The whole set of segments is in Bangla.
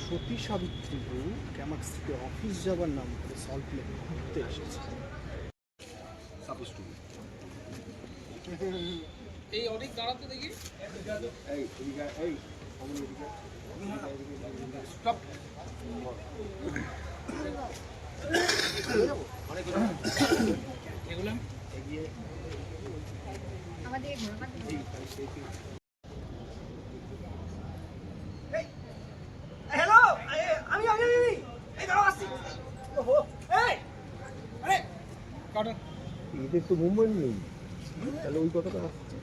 সতী সাবিত্রী বউ ক্যামাক্স থেকে অফিস যাবার নাম করে সল্ট লেক ঘুরতে এসেছে। এই অনেক দাঁড়াতে দেখি। এগুলো হ্যালো আমি আমি আমি এই দাঁড়াও আসছি ওহো এই আরে কাটন এদের তো মুম্বাই নেই। তাহলে ওই কথাটা আসছে।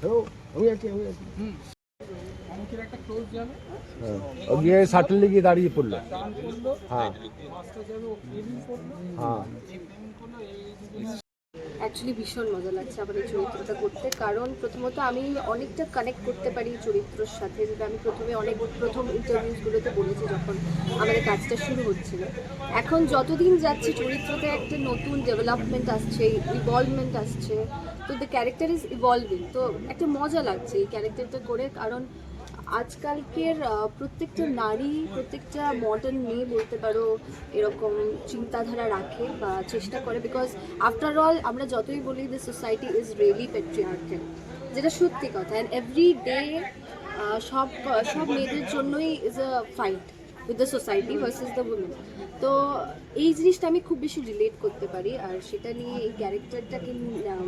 হ্যালো আমি আছি আমি আছি। একটা হ্যাঁ। গিয়ে শাটলে গিয়ে দাঁড়িয়ে পড়ল। হ্যাঁ। হ্যাঁ এই পেমেন্ট করল এই দুজনে অ্যাকচুয়ালি ভীষণ মজা লাগছে আমার এই চরিত্রটা করতে। কারণ প্রথমত আমি অনেকটা কানেক্ট করতে পারি চরিত্রর সাথে। যেটা আমি প্রথমে অনেক, প্রথম ইন্টারভিউসগুলোতে বলেছি যখন আমাদের কাজটা শুরু হচ্ছিল। এখন যতদিন যাচ্ছে চরিত্রতে একটা নতুন ডেভেলপমেন্ট আসছে ইভলভমেন্ট আসছে, তো দ্য ক্যারেক্টার ইজ ইভলভিং তো একটা মজা লাগছে এই ক্যারেক্টারটা করে। কারণ আজকালকের প্রত্যেকটা নারী, প্রত্যেকটা মডার্ন মেয়ে বলতে পারো, এরকম চিন্তাধারা রাখে বা চেষ্টা করে বিকজ আফটার অল আমরা যতই বলি the society is really patriarchal যেটা সত্যি কথা অ্যান্ড এভরি ডে সব সব মেয়েদের জন্যই is a fight with the society versus the women তো এই জিনিসটা আমি খুব বেশি রিলেট করতে পারি, আর সেটা নিয়ে এই ক্যারেক্টারটাকে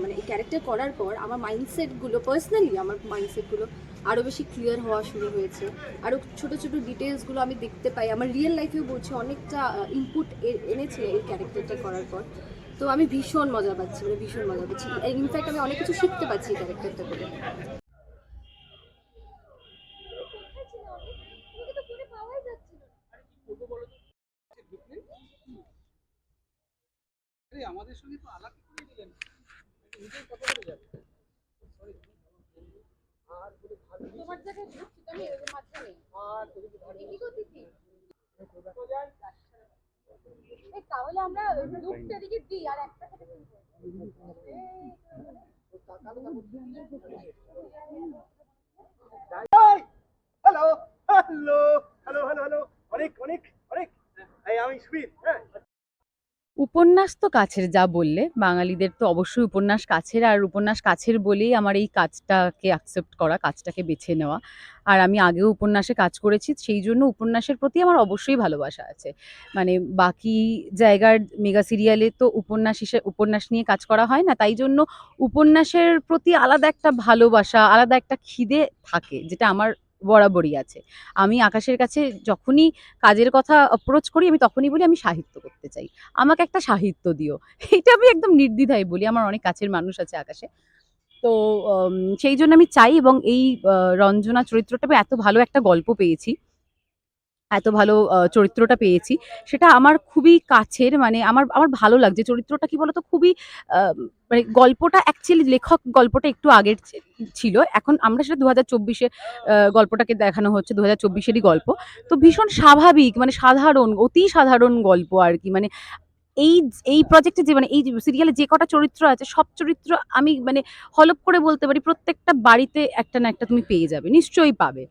মানে এই ক্যারেক্টার করার পর আমার মাইন্ডসেটগুলো পার্সোনালি আমার মাইন্ডসেটগুলো আরও বেশি ক্লিয়ার হওয়া শুরু হয়েছে। আরও ছোটো ছোটো ডিটেলসগুলো আমি দেখতে পাই। আমার রিয়েল লাইফেও বলছে, অনেকটা ইনপুট এনেছে এই ক্যারেক্টারটা করার পর। তো আমি ভীষণ মজা পাচ্ছি মানে ভীষণ মজা পাচ্ছি। ইনফ্যাক্ট আমি অনেক কিছু শিখতে পারছি এই ক্যারেক্টারটা করে আরে আমাদের সঙ্গে তো আলাপ করে দিলেন নিজের কথা বলে যাবে তোমার জায়গায় ঢুকছি তো আমি এর মাঝখানে কি করতেছি এই তাহলে আমরা লুকটা দিকে দিই আর একটা হ্যালো হ্যালো হ্যালো হ্যালো অনেক অনেক অনেক আমি সুবীর হ্যাঁ উপন্যাস তো কাছের, যা বললে। বাঙালিদের তো অবশ্যই উপন্যাস কাছের, আর উপন্যাস কাছের বলেই আমার এই কাজটাকে অ্যাকসেপ্ট করা, কাজটাকে বেছে নেওয়া। আর আমি আগেও উপন্যাসে কাজ করেছি, সেই জন্য উপন্যাসের প্রতি আমার অবশ্যই ভালোবাসা আছে। মানে বাকি জায়গার মেগা সিরিয়ালে তো উপন্যাস হিসেবে উপন্যাস নিয়ে কাজ করা হয় না, তাই জন্য উপন্যাসের প্রতি আলাদা একটা ভালোবাসা, আলাদা একটা খিদে থাকে, যেটা আমার বরাবরই আছে। আমি আকাশের কাছে যখনই কাজের কথা অ্যাপ্রোচ করি, আমি তখনই বলি, আমি সাহিত্য করতে চাই। আমাকে একটা সাহিত্য দিও। এটা আমি একদম নির্দ্বিধায় বলি। আমার অনেক কাছের মানুষ আছে আকাশে। তো সেই জন্য আমি চাই এবং এই রঞ্জনা চরিত্রটা আমি এত ভালো একটা গল্প পেয়েছি। এত ভালো চরিত্রটা পেয়েছি। সেটা আমার খুবই কাছের মানে আমার আমার ভালো লাগছে। চরিত্রটা কি বলতো? খুবই মানে গল্পটা অ্যাকচুয়ালি লেখক গল্পটা একটু আগের ছিল। এখন আমরা সেটা দু হাজার চব্বিশে গল্পটাকে দেখানো হচ্ছে দু হাজার চব্বিশেরই গল্প। তো ভীষণ স্বাভাবিক মানে সাধারণ, অতি সাধারণ গল্প আর কি। মানে এই এই প্রজেক্টে যে মানে এই সিরিয়ালে যে কটা চরিত্র আছে, সব চরিত্র আমি মানে হলপ করে বলতে পারি, প্রত্যেকটা বাড়িতে একটা না একটা তুমি পেয়ে যাবে। নিশ্চয়ই পাবে।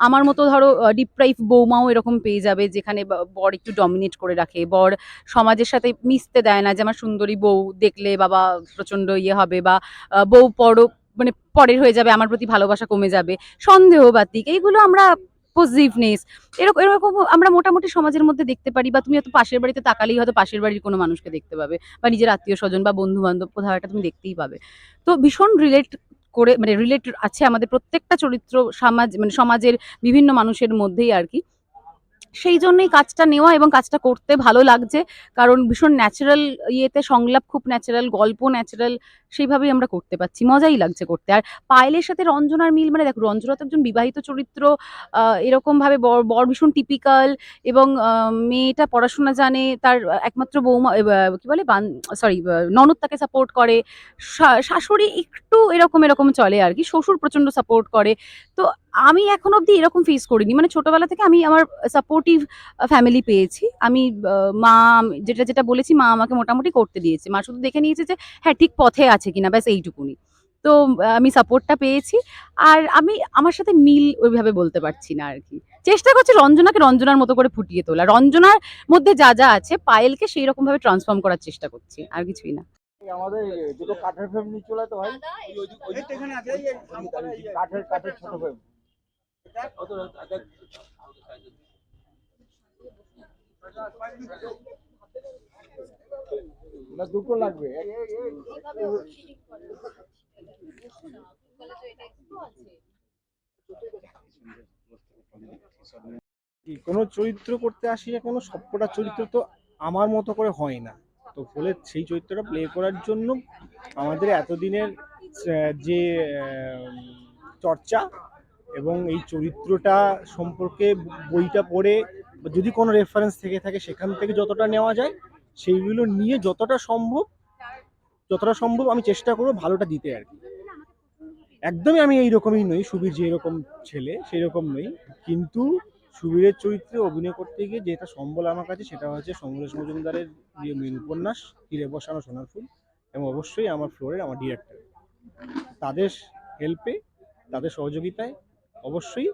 আমার মতো ধরো ডিপ্রাইভ বৌমাও এরকম পেয়ে যাবে যেখানে বর একটু ডমিনেট করে রাখে। বর সমাজের সাথে মিশতে দেয় না যে, আমার সুন্দরী বউ দেখলে বাবা প্রচণ্ড ইয়ে হবে বা বউ পর মানে পরের হয়ে যাবে, আমার প্রতি ভালোবাসা কমে যাবে সন্দেহবাতিক, এইগুলো আমরা পজিটিভনেস এরকম এরকম আমরা মোটামুটি সমাজের মধ্যে দেখতে পারি বা তুমি হয়তো পাশের বাড়িতে তাকালেই হয়তো পাশের বাড়ির কোনো মানুষকে দেখতে পাবে বা নিজের আত্মীয় স্বজন বা বন্ধু বান্ধব কোথাও একটা তুমি দেখতেই পাবে। তো ভীষণ রিলেট করে মানে রিলেটেড আছে আমাদের প্রত্যেকটা চরিত্র সমাজ মানে সমাজের বিভিন্ন মানুষের মধ্যেই আর কি। সেই জন্যই কাজটা নেওয়া এবং কাজটা করতে ভালো লাগছে। কারণ ভীষণ ন্যাচারাল ইয়েতে সংলাপ খুব ন্যাচারাল গল্প ন্যাচারাল সেইভাবেই আমরা করতে পারছি। মজাই লাগছে করতে। আর পায়েলের সাথে রঞ্জনার মিল মানে দেখো, রঞ্জনা তো একজন বিবাহিত চরিত্র এরকমভাবে বর বর ভীষণ টিপিক্যাল এবং মেয়েটা পড়াশোনা জানে, তার একমাত্র বৌমা কি বলে সরি ননদ তাকে সাপোর্ট করে। শাশুড়ি একটু এরকম এরকম চলে আর কি, শ্বশুর প্রচণ্ড সাপোর্ট করে। তো আমি এখন অবধি এরকম ফেস করিনি। মানে ছোটবেলা থেকে আমি আমার সাপোর্টিভ ফ্যামিলি পেয়েছি। আমি মা যেটা যেটা বলেছি মা আমাকে মোটামুটি করতে দিয়েছে। মা শুধু দেখে নিয়েছে যে হ্যাঁ ঠিক পথে আছে কিনা ব্যাস এইটুকুনি। তো আমি সাপোর্টটা পেয়েছি। আর আমি আমার সাথে মিল ওইভাবে বলতে পারছি না আর কি। চেষ্টা করছি রঞ্জনাকে রঞ্জনার মতো করে ফুটিয়ে তোলা। রঞ্জনার মধ্যে যা যা আছে পায়েলকে সেই রকম ভাবে ট্রান্সফর্ম করার চেষ্টা করছি আর কিছুই না। আমাদের দুটো কাঠের ফ্রেম নিয়ে চলে তো ভাই কাঠের কাঠের ছোট ফ্রেম না, দুটো লাগবে। কোনো চরিত্র করতে আসি না কোনো? সবকটা চরিত্র তো আমার মতো করে হয় না। তো ফলে সেই চরিত্রটা প্লে করার জন্য আমাদের এতদিনের যে চর্চা এবং এই চরিত্রটা সম্পর্কে বইটা পড়ে যদি কোনো রেফারেন্স থেকে থাকে, সেখান থেকে যতটা নেওয়া যায়, সেইগুলো নিয়ে যতটা সম্ভব যতটা সম্ভব আমি চেষ্টা করব ভালোটা দিতে আর কি। একদমই আমি এইরকমই নই, সুবীর যে এরকম ছেলে সেই রকম নই। কিন্তু সুবীরের চরিত্রে অভিনয় করতে গিয়ে যেটা সম্বল আমার কাছে, সেটা হচ্ছে সমরেশ মজুমদারের যে মেন উপন্যাস হিরে বসানো সোনার ফুল এবং অবশ্যই আমার ফ্লোরের আমার ডিরেক্টর তাদের হেল্পে তাদের সহযোগিতায় অবশ্যই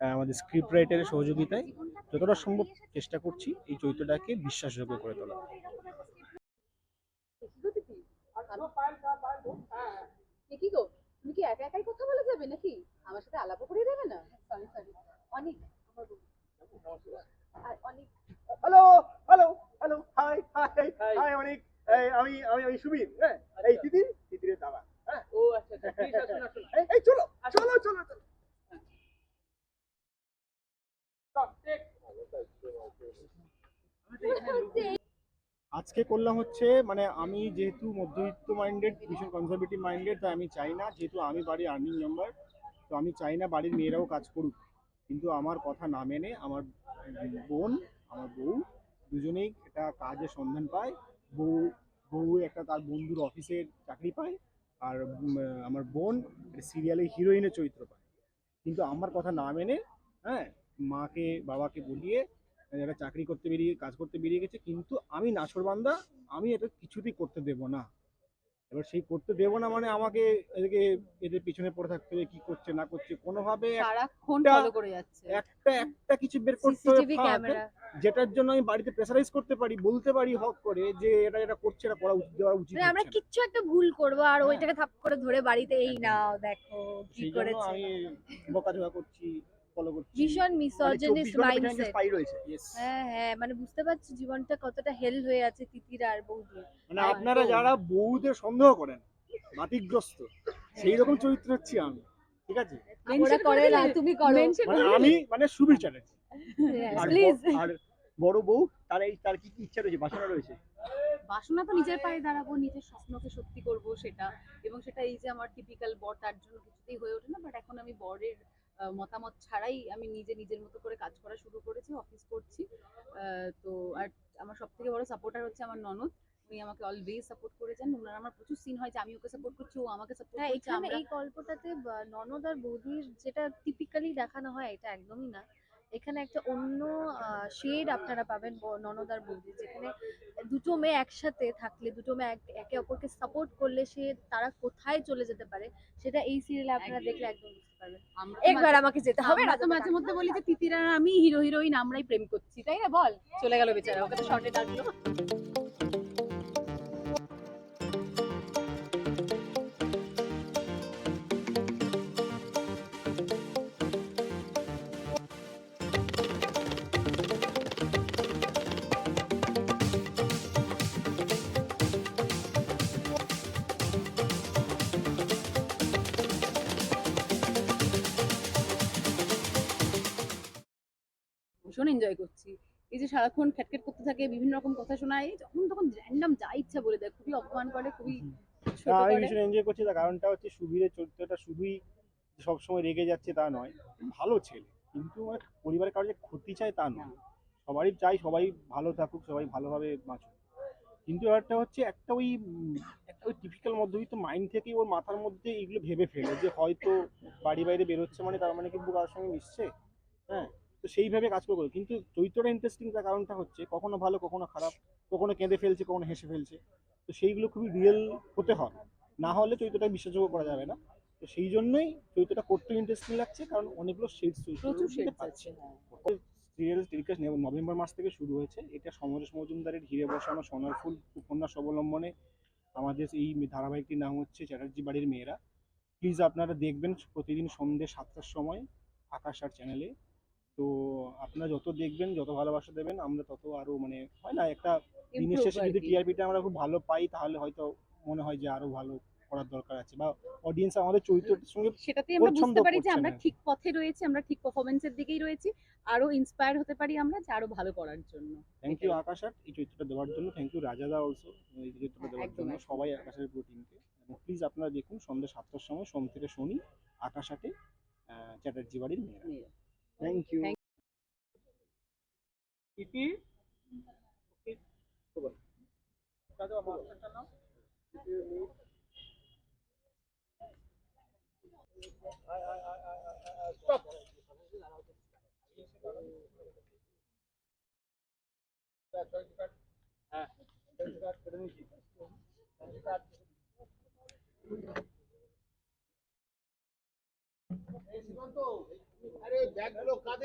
আমাদের স্ক্রিপ্ট রাইটারের সহযোগিতায় যতটা সম্ভব চেষ্টা করছি এই চরিত্রটাকে বিশ্বাসযোগ্য করে তোলা কি গো তুমি কি একা একাই কথা বলে যাবে নাকি? আমার সাথে আলাপ করে দেবে না? সরি সরি অনেক hello hello hello hi hi hi অনেক। আমি আমি আমি সুবীর হ্যাঁ? এই তিতির তিতিরের দাদা হ্যাঁ? ও আচ্ছা আচ্ছা। এই এই চলো চলো চলো। আজকে করলাম হচ্ছে মানে আমি যেহেতু মধ্যবিত্ত মাইন্ডেড ভীষণ কনজারভেটিভ মাইন্ডেড তাই আমি চাই না, যেহেতু আমি বাড়ির আর্নিং মেম্বার তো আমি চাই না বাড়ির মেয়েরাও কাজ করুক। কিন্তু আমার কথা না মেনে আমার বোন, আমার বউ দুজনেই একটা কাজের সন্ধান পায়। বউ বউ একটা তার বন্ধুর অফিসের চাকরি পায়, আর আমার বোন সিরিয়ালে হিরোইনের চরিত্র পায়। কিন্তু আমার কথা না মেনে হ্যাঁ মাকে বাবাকে বলিয়ে যারা চাকরি করতে বেরিয়ে কাজ করতে বেরিয়ে গেছে কিন্তু আমি নাছরবান্দা আমি এটা কিছুতেই করতে দেব না। এবার সেই করতে দেব না মানে আমাকে এদেরকে এদের পিছনে পড়ে থাকতে হবে কি করছে না করছে কোনোভাবে একটা- একটা কিছু বের করতে হবে। ক্যামেরা যেটার জন্য আমি বাড়িতে প্রেসারাইজ করতে পারি বলতে পারি হক করে যে এটা এটা করছে এটা করা উচিত দেওয়া উচিত মানে আমরা। কিচ্ছু একটা ভুল করব আর হ্যাঁ। ওইটাকে থাপ করে ধরে বাড়িতে এই নাও দেখো কি করেছে আমি বকাঝকা করছি। ফলো করছি। ভীষণ মানে মাইন্ডসেট রয়েছে হ্যাঁ হ্যাঁ মানে বুঝতে পারছি জীবনটা কতটা হেল হয়ে আছে তিতির আর বৌদির মানে আপনারা যারা বউদের সন্দেহ করেন বাতিগ্রস্ত সেই রকম চরিত্র হচ্ছি আমি ঠিক আছে? ওরা করে না তুমি করো। মানে আমি মানে সুবীর চ্যাটার্জি। প্লিজ আর বড় বউ তার এই তার কি কি ইচ্ছা রয়েছে? বাসনা রয়েছে? বাসনা তো নিজের পায়ে দাঁড়াবো নিজের স্বপ্নকে সত্যি করব সেটা। এবং সেটা এই যে আমার টিপিক্যাল বর তার জন্য কিছুতেই হয়ে ওঠে না বাট এখন আমি বরের মতামত ছাড়াই আমি নিজে নিজের মতো করে কাজ করা শুরু করেছি অফিস করছি। তো আর আমার সব থেকে বড় সাপোর্টার হচ্ছে আমার ননদ। উনি আমাকে অলওয়েজ সাপোর্ট করেছেন। ওনার আমার প্রচুর সিন হয় যে আমি ওকে সাপোর্ট করছি ও আমাকে সাপোর্ট হ্যাঁ করছে আমরা এই গল্পটাতে ননদ আর বৌদির যেটা টিপিক্যালি দেখানো হয় এটা একদমই না। এখানে একটা অন্য শেড আপনারা পাবেন ননদার বৌদির যেখানে দুটো মেয়ে একসাথে থাকলে দুটো মেয়ে একে অপরকে সাপোর্ট করলে সে তারা কোথায় চলে যেতে পারে সেটা এই সিরিয়ালে আপনারা দেখলে একদম। বুঝতে পারবেন। একবার আমাকে যেতে হবে না তো মাঝে মধ্যে বলি যে তিতিরা আমি হিরো হিরোইন আমরাই প্রেম করছি তাই না? বল চলে গেল বেচারা ওকে তো শর্টে ডাকলো। ভীষণ এনজয় করছি। এই যে সারাক্ষণ খ্যাটখ্যাট করতে থাকে বিভিন্ন রকম কথা শোনায় যখন তখন র্যান্ডম যা ইচ্ছা বলে দেয় খুবই অপমান করে খুবই আমি ভীষণ এনজয় করছি। তার কারণটা হচ্ছে সুবীরের চরিত্রটা শুধুই সবসময় রেগে যাচ্ছে তা নয় ভালো ছেলে। কিন্তু পরিবারের কারও যে ক্ষতি চায় তা নয়। সবারই চাই সবাই ভালো থাকুক সবাই ভালোভাবে বাঁচুক। কিন্তু একটা হচ্ছে একটা ওই একটা ওই টিপিক্যাল মধ্যবিত্ত মাইন্ড থেকেই ওর মাথার মধ্যে এগুলো ভেবে ফেলে যে হয়তো বাড়ি বাইরে বেরোচ্ছে মানে তার মানে কিন্তু কারোর সঙ্গে মিশছে? হ্যাঁ। তো সেইভাবে কাজ করব। কিন্তু চরিত্রটা ইন্টারেস্টিং তার কারণটা হচ্ছে কখনো ভালো কখনো খারাপ কখনো কেঁদে ফেলছে কখনো হেসে ফেলছে। তো সেইগুলো খুবই রিয়েল হতে হয়। না হলে চরিত্রটা বিশ্বাসযোগ্য করা যাবে না। তো সেই জন্যই চরিত্রটা করতে ইন্টারেস্টিং লাগছে কারণ অনেকগুলো হ্যাঁ। সিরিয়াল টেলিকাস্ট নভেম্বর মাস থেকে শুরু হয়েছে। এটা সমরেশ মজুমদারের ঘিরে বসানো সোনার ফুল উপন্যাস অবলম্বনে আমাদের এই ধারাবাহিকটির নাম হচ্ছে চ্যাটার্জি বাড়ির মেয়েরা। প্লিজ আপনারা দেখবেন প্রতিদিন সন্ধ্যে সাতটার সময় আকাশ আর চ্যানেলে তো আপনারা যত দেখবেন যত ভালোবাসা দেবেন আমরা তত আরও মানে হয় না একটা দিনের শেষে যদি। টিআরপিটা আমরা খুব ভালো পাই তাহলে হয়তো মনে হয় যে আরও ভালো করার দরকার আছে বা অডিয়েন্স আমাদের চরিত্রের সঙ্গে সেটাতেই আমরা বুঝতে পারি যে আমরা ঠিক পথে রয়েছি আমরা ঠিক পারফরমেন্সের দিকেই রয়েছি আরও ইন্সপায়ার হতে পারি আমরা যে আরও ভালো করার জন্য। থ্যাংক ইউ আকাশ আট এই চরিত্রটা দেওয়ার জন্য। থ্যাংক ইউ রাজাদা অলসো এই চরিত্রটা দেওয়ার জন্য। সবাই আকাশের পুরো টিমকে এবং প্লিজ আপনারা দেখুন সন্ধ্যা সাতটার সময় সোম থেকে শনি আকাশ আটে চ্যাটার্জি বাড়ির মেয়েরা। মেয়েরা। থ্যাংক ইউ Thank ইতি দাদা মাস্টারটা নাও আরে ব্যাগগুলো কাঁধে